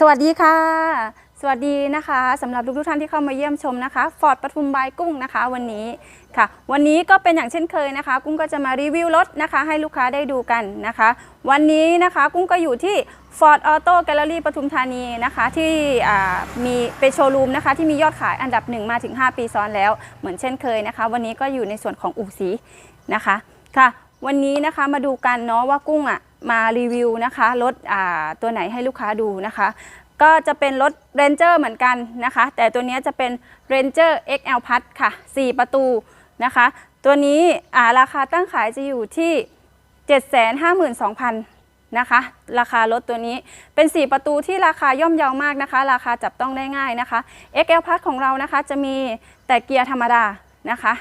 สวัสดีค่ะ สวัสดีนะคะสำหรับทุกๆท่านที่เข้ามาเยี่ยมชมนะคะฟอร์ดปทุมบายกุ้งนะคะ วันนี้ค่ะ วันนี้ก็เป็นอย่างเช่นเคยนะคะ กุ้งก็จะมารีวิวรถนะคะ ให้ลูกค้าได้ดูกันนะคะ วันนี้นะคะ กุ้งก็อยู่ที่ Ford Auto Gallery ปทุมธานีนะคะ ที่มีเป็นโชว์รูมนะคะ ที่มียอดขายอันดับหนึ่งมาถึง 5 ปีซ้อนแล้ว เหมือนเช่นเคยนะคะ วันนี้ก็อยู่ในส่วนของอู่สีนะคะค่ะ วันนี้นะคะมาดูกันเนาะว่ากุ้งอะมารีวิวนะคะรถอ่าตัวไหนให้ลูกค้าดูนะคะ ก็จะเป็นรถ Ranger เหมือนกันนะคะ แต่ตัวนี้จะเป็น Ranger XL Plus ค่ะ 4 ประตูนะคะ ตัวนี้อ่าราคาตั้งขายจะอยู่ที่ 752,000นะคะราคารถตัวนี้เป็น 4 ประตูที่ราคาย่อมเยาวมากนะคะ ราคาจับต้องได้ง่ายนะคะ XL Plus ของเรานะคะจะมีแต่เกียร์ธรรมดานะคะ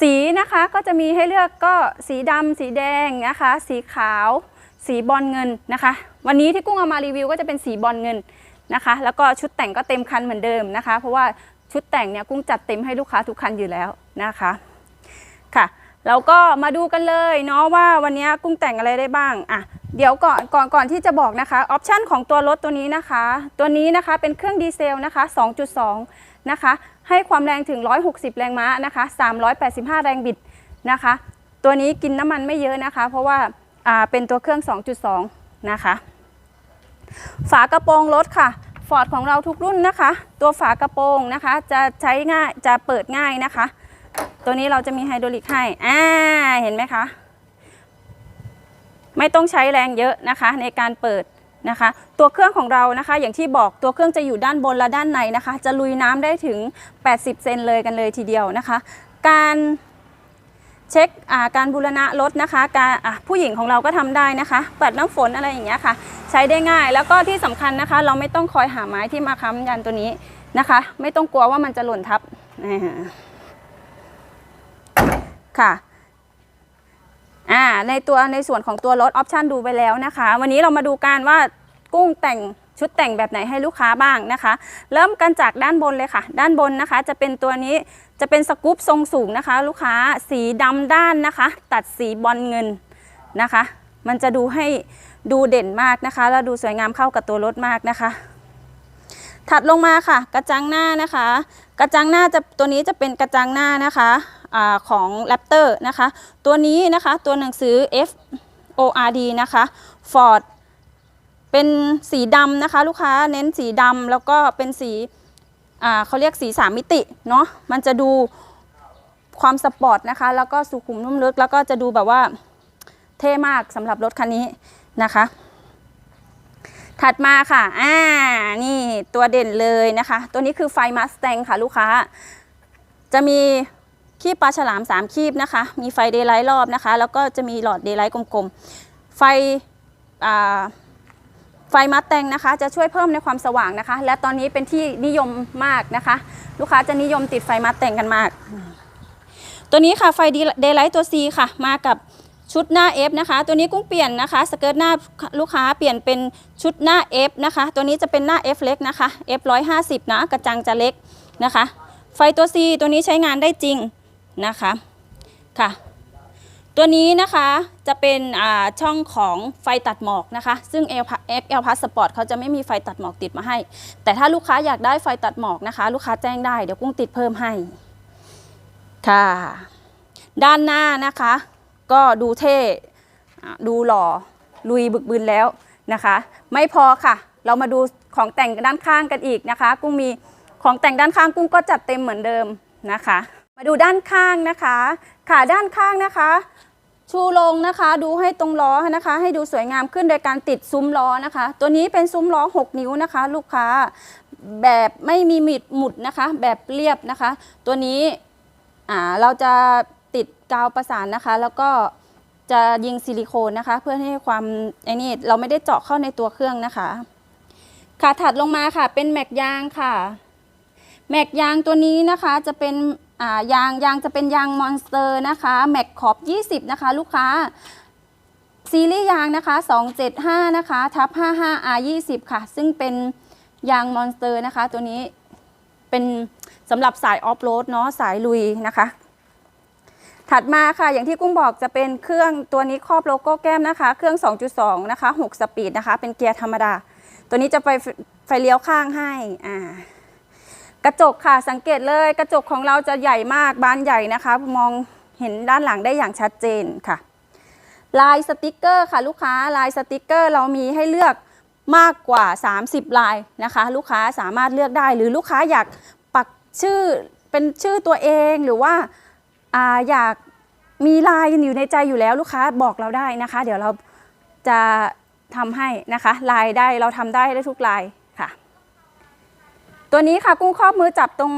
สีนะคะก็จะมีให้เลือกก็สีดำสีแดงนะคะ สีขาว สีบอลเงินนะคะ วันนี้ที่กุ้งเอามารีวิวก็จะเป็นสีบอลเงินนะคะ แล้วก็ชุดแต่งก็เต็มคันเหมือนเดิมนะคะ เพราะว่าชุดแต่งเนี่ยกุ้งจัดเต็มให้ลูกค้าทุกคันอยู่แล้วนะคะค่ะเราก็มาดูกันเลยเนาะว่าวันนี้กุ้งแต่งอะไรได้บ้างอะเดี๋ยวก่อนก่อนก่อนที่จะบอกนะคะออปชันของตัวรถตัวนี้นะคะ ตัวนี้นะคะเป็นเครื่องดีเซลนะคะ 2.2 นะคะ ให้ความแรงถึง 160 แรงม้านะคะ385 แรงบิดนะคะ ตัวนี้กินน้ำมันไม่เยอะนะคะ เพราะว่าเป็นตัวเครื่อง 2.2 นะคะ ฝากระโปรงรถค่ะฟอร์ดของเราทุกรุ่นนะคะ ตัวฝากระโปรงนะคะ จะใช้ง่ายจะเปิดง่ายนะคะ ตัวนี้เราจะมีไฮดรอลิกให้อ่าเห็นไหมคะ ไม่ต้องใช้แรงเยอะนะคะ ในการเปิด นะคะ ตัวเครื่องของเรานะคะ อย่างที่บอกตัวเครื่องจะอยู่ด้านบนและด้านในนะคะ จะลุยน้ำได้ถึง 80 เซนเลยกันเลยทีเดียวนะคะ การเช็คการบูรณะรถนะคะ การผู้หญิงของเราก็ทำได้นะคะปัดน้ำฝนอะไรอย่างเงี้ยค่ะ ใช้ได้ง่ายแล้วก็ที่สำคัญนะคะ เราไม่ต้องคอยหาไม้ที่มาค้ำยันตัวนี้นะคะ ไม่ต้องกลัวว่ามันจะหล่นทับค่ะ อ่าในตัวในส่วนของตัวรถออปชันดูไปแล้วนะคะ วันนี้เรามาดูกันว่ากุ้งแต่งชุดแต่งแบบไหนให้ลูกค้าบ้างนะคะ เริ่มกันจากด้านบนเลยค่ะ ด้านบนนะคะ จะเป็นตัวนี้จะเป็นสกู๊ปทรงสูงนะคะ ลูกค้าสีดำด้านนะคะ ตัดสีบอลเงินนะคะ มันจะดูให้ดูเด่นมากนะคะ แล้วดูสวยงามเข้ากับตัวรถมากนะคะ ถัดลงมาค่ะ กระจังหน้านะคะ กระจังหน้าจะตัวนี้จะเป็นกระจังหน้านะคะอของ Raptor นะคะ ตัวนี้นะคะตัวหนังสือ F O R D นะคะ Ford เป็นสีดำนะคะ ลูกค้าเน้นสีดำแล้วก็เป็นสีเขาเรียกสีสามมิติเนาะมันจะดูความสปอร์ตนะคะ แล้วก็สุขุมนุ่มลึก แล้วก็จะดูแบบว่าเท่มากสำหรับรถคันนี้นะคะ ถัดมาค่ะ อ่า นี่ตัวเด่นเลยนะคะ ตัวนี้คือไฟมัสแตงค่ะลูกค้า จะมีคีบปลาฉลาม 3 คีบนะคะ มีไฟเดย์ไลท์รอบนะคะ แล้วก็จะมีหลอดเดย์ไลท์กลมๆ ไฟไฟมัดแตงนะคะ จะช่วยเพิ่มในความสว่างนะคะ และตอนนี้เป็นที่นิยมมากนะคะ ลูกค้าจะนิยมติดไฟมัดแตงกันมาก ตัวนี้ค่ะไฟเดย์ไลท์ตัว C ค่ะ มากับ ชุดหน้า F นะคะ ตัวนี้กุ้งเปลี่ยนนะคะสเกิร์ตหน้าลูกค้าเปลี่ยนเป็นชุดหน้า F นะคะ ตัวนี้จะเป็นหน้า F เล็กนะคะ F 150นะกระจังจะเล็กนะคะ ไฟตัว C ตัวนี้ใช้งานได้จริงนะคะค่ะ ตัวนี้นะคะจะเป็นอ่าช่องของไฟตัดหมอกนะคะ ซึ่ง XL Plus Sport เขาจะไม่มีไฟตัดหมอกติดมาให้ แต่ถ้าลูกค้าอยากได้ไฟตัดหมอกนะคะ ลูกค้าแจ้งได้เดี๋ยวกุ้งติดเพิ่มให้ค่ะ ด้านหน้านะคะ ก็ดูเท่ ดูหล่อ ลุยบึกบืนแล้วนะคะ ไม่พอค่ะ เรามาดูของแต่งด้านข้างกันอีกนะคะ กุ้งมีของแต่งด้านข้างกุ้งก็จัดเต็มเหมือนเดิมนะคะ มาดูด้านข้างนะคะค่ะด้านข้างนะคะ ชูลงนะคะดูให้ตรงล้อนะคะ ให้ดูสวยงามขึ้นโดยการติดซุ้มล้อนะคะ ตัวนี้เป็นซุ้มล้อ 6 นิ้วนะคะ ลูกค้าแบบไม่มีมิดหมุดนะคะ แบบเรียบนะคะ ตัวนี้เราจะ ติดกาวประสานนะคะ แล้วก็จะยิงซิลิโคนนะคะ เพื่อให้ความไอ้นี่เราไม่ได้เจาะเข้าในตัวเครื่องนะคะ ค่ะถัดลงมาค่ะ เป็นแม็กยางค่ะ แม็กยางตัวนี้นะคะจะเป็นยางยางจะเป็นยางมอนสเตอร์นะคะแม็กขอบ 20 นะคะ ลูกค้าซีรีส์ยางนะคะ 275 นะคะทับ 55R20 ค่ะ ซึ่งเป็นยางมอนสเตอร์นะคะ ตัวนี้เป็นสำหรับสายออฟโรดเนาะสายลุยนะคะ ถัดมาค่ะอย่างที่กุ้งบอกจะเป็นเครื่องตัวนี้ครอบโลโก้แก้มนะคะ เครื่อง 2.2 นะคะ 6 สปีดนะคะ เป็นเกียร์ธรรมดา ตัวนี้จะไฟไฟเลี้ยวข้างให้อ่ากระจกค่ะสังเกตเลยกระจกของเราจะใหญ่มากบานใหญ่นะคะ มองเห็นด้านหลังได้อย่างชัดเจนค่ะ ลายสติกเกอร์ค่ะลูกค้าลายสติกเกอร์เรามีให้เลือกมากกว่า 30 ลายนะคะ ลูกค้าสามารถเลือกได้หรือลูกค้าอยากปักชื่อเป็นชื่อตัวเองหรือว่า ออยากมีลายอยู่ในใจอยู่แล้วลูกค้าบอกเราได้นะคะ เดี๋ยวเราจะทำให้นะคะลายได้เราทำได้ได้ทุกลายค่ะ ตัวนี้ค่ะกุ้งครอบมือจับตรง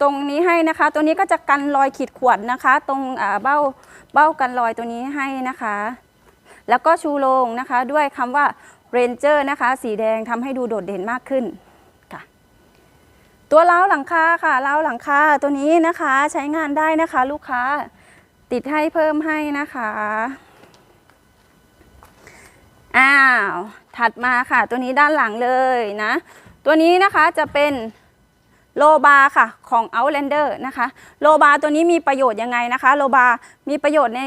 ตรงนี้ให้นะคะ ตัวนี้ก็จะกันรอยขีดข่วนนะคะ ตรงเบ้าเบ้ากันรอยตัวนี้ให้นะคะ แล้วก็ชูโรงนะคะ ด้วยคำว่า Ranger นะคะ สีแดงทำให้ดูโดดเด่นมากขึ้น ตัวเล้าหลังคาค่ะเล้าหลังคาตัวนี้นะคะใช้งานได้นะคะ ลูกค้าติดให้เพิ่มให้นะคะอ้าวถัดมาค่ะ ตัวนี้ด้านหลังเลยนะ ตัวนี้นะคะจะเป็นโลบาค่ะของ Outlander นะคะโลบาตัวนี้มีประโยชน์ยังไงนะคะ โลบามีประโยชน์ใน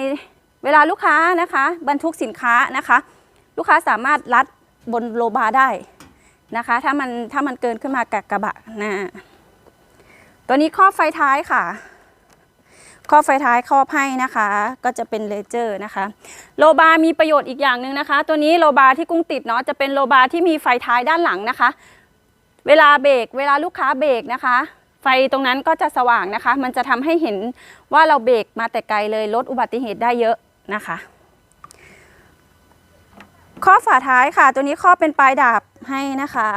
เวลาลูกค้านะคะ บรรทุกสินค้านะคะ ลูกค้าสามารถรัดบนโลบาได้ นะคะ ถ้ามันถ้ามันเกินขึ้นมากับกระบะนะตัวนี้ครอบไฟท้ายค่ะครอบไฟท้ายครอบให้นะคะ ก็จะเป็นเลเจอร์นะคะ โลบามีประโยชน์อีกอย่างหนึ่งนะคะ ตัวนี้โลบาที่กุ้งติดเนาะจะเป็นโลบาที่มีไฟท้ายด้านหลังนะคะ เวลาเบรกเวลาลูกค้าเบรกนะคะ ไฟตรงนั้นก็จะสว่างนะคะ มันจะทำให้เห็นว่าเราเบรกมาแต่ไกลเลยลดอุบัติเหตุได้เยอะนะคะข้อฝาท้ายค่ะ ตัวนี้ข้อเป็นปลายดาบ ให้นะคะ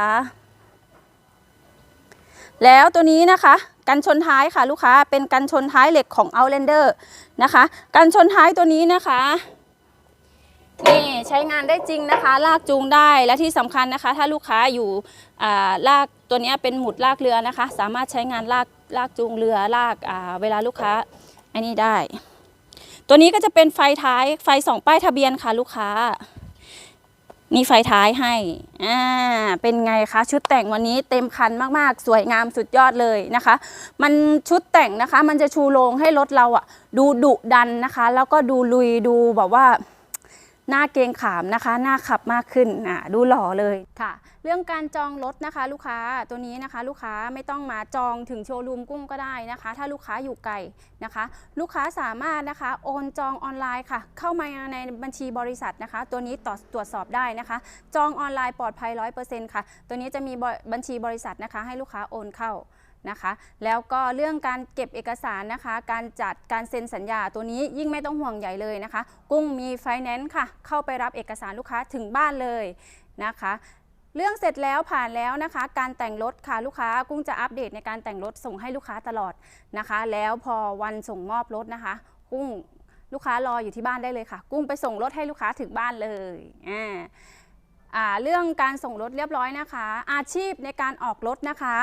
แล้วตัวนี้นะคะกันชนท้ายค่ะลูกค้าเป็นกันชนท้ายเหล็กของ Outlander นะคะกันชนท้ายตัวนี้นะคะนี่ใช้งานได้จริงนะคะ ลากจูงได้และที่สำคัญนะคะ ถ้าลูกค้าอยู่อ่าลากตัวนี้เป็นหมุดลากเรือนะคะ สามารถใช้งานลากลากจูงเรือลากาเวลาลูกค้าอันนี้ได้ ตัวนี้ก็จะเป็นไฟท้ายไฟสองป้ายทะเบียนค่ะลูกค้า นี่ไฟท้ายให้ อ่า เป็นไงคะชุดแต่งวันนี้เต็มคันมากๆ สวยงามสุดยอดเลยนะคะ มันชุดแต่งนะคะ มันจะชูโรงให้รถเราอะดูดุดันนะคะ แล้วก็ดูลุยดูแบบว่าหน้าเกงขามนะคะ หน้าขับมากขึ้นอ่าดูหล่อเลยค่ะ เรื่องการจองรถนะคะ ลูกค้าตัวนี้นะคะ ลูกค้าไม่ต้องมาจองถึงโชว์รูมกุ้งก็ได้นะคะ ถ้าลูกค้าอยู่ไกลนะคะ ลูกค้าสามารถนะคะโอนจองออนไลน์ค่ะ เข้ามาในบัญชีบริษัทนะคะ ตัวนี้ต่อตรวจสอบได้นะคะ จองออนไลน์ปลอดภัย 100%ค่ะ ตัวนี้จะมีบัญชีบริษัทนะคะ ให้ลูกค้าโอนเข้านะคะแล้วก็เรื่องการเก็บเอกสารนะคะ การจัดการเซ็นสัญญาตัวนี้ยิ่งไม่ต้องห่วงใหญ่เลยนะคะ กุ้งมีไฟแนนซ์ค่ะ เข้าไปรับเอกสารลูกค้าถึงบ้านเลยนะคะ เรื่องเสร็จแล้วผ่านแล้วนะคะ การแต่งรถค่ะลูกค้ากุ้งจะอัปเดตในการแต่งรถส่งให้ลูกค้าตลอดนะคะ แล้วพอวันส่งมอบรถนะคะ กุ้งลูกค้ารออยู่ที่บ้านได้เลยค่ะ กุ้งไปส่งรถให้ลูกค้าถึงบ้านเลยอ่าเรื่องการส่งรถเรียบร้อยนะคะ อาชีพในการออกรถนะคะ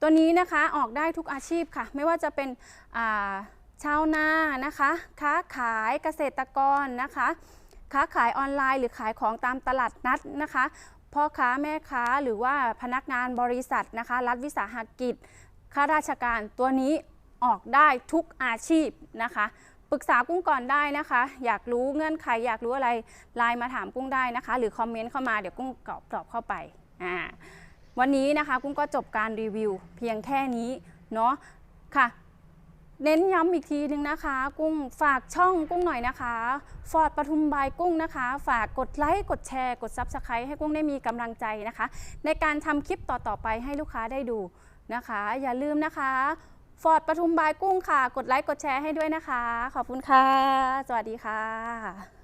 ตัวนี้นะคะออกได้ทุกอาชีพค่ะ ไม่ว่าจะเป็นอ่าชาวนานะคะ ค้าขายเกษตรกรนะคะ ค้าขายออนไลน์หรือขายของตามตลาดนัดนะคะ พ่อค้าแม่ค้าหรือว่าพนักงานบริษัทนะคะ รัฐวิสาหกิจข้าราชการตัวนี้ออกได้ทุกอาชีพนะคะปรึกษากุ้งก่อนได้นะคะ อยากรู้เงื่อนไขอยากรู้อะไรไลน์มาถามกุ้งได้นะคะ หรือคอมเมนต์เข้ามาเดี๋ยวกุ้งตอบตอบเข้าไปอ่าวันนี้นะคะกุ้งก็จบการรีวิวเพียงแค่นี้เนาะค่ะ เน้นย้ำอีกทีนึงนะคะ กุ้งฝากช่องกุ้งหน่อยนะคะ ฟอร์ดปทุมบายกุ้งนะคะ ฝากกดไลค์กดแชร์ กดซับสไครต์ให้กุ้งได้มีกำลังใจนะคะ ในการทำคลิปต่อๆไปให้ลูกค้าได้ดูนะคะ อย่าลืมนะคะฟอร์ดปทุมบายกุ้งค่ะ กดไลค์กดแชร์ให้ด้วยนะคะ ขอบคุณค่ะ สวัสดีค่ะ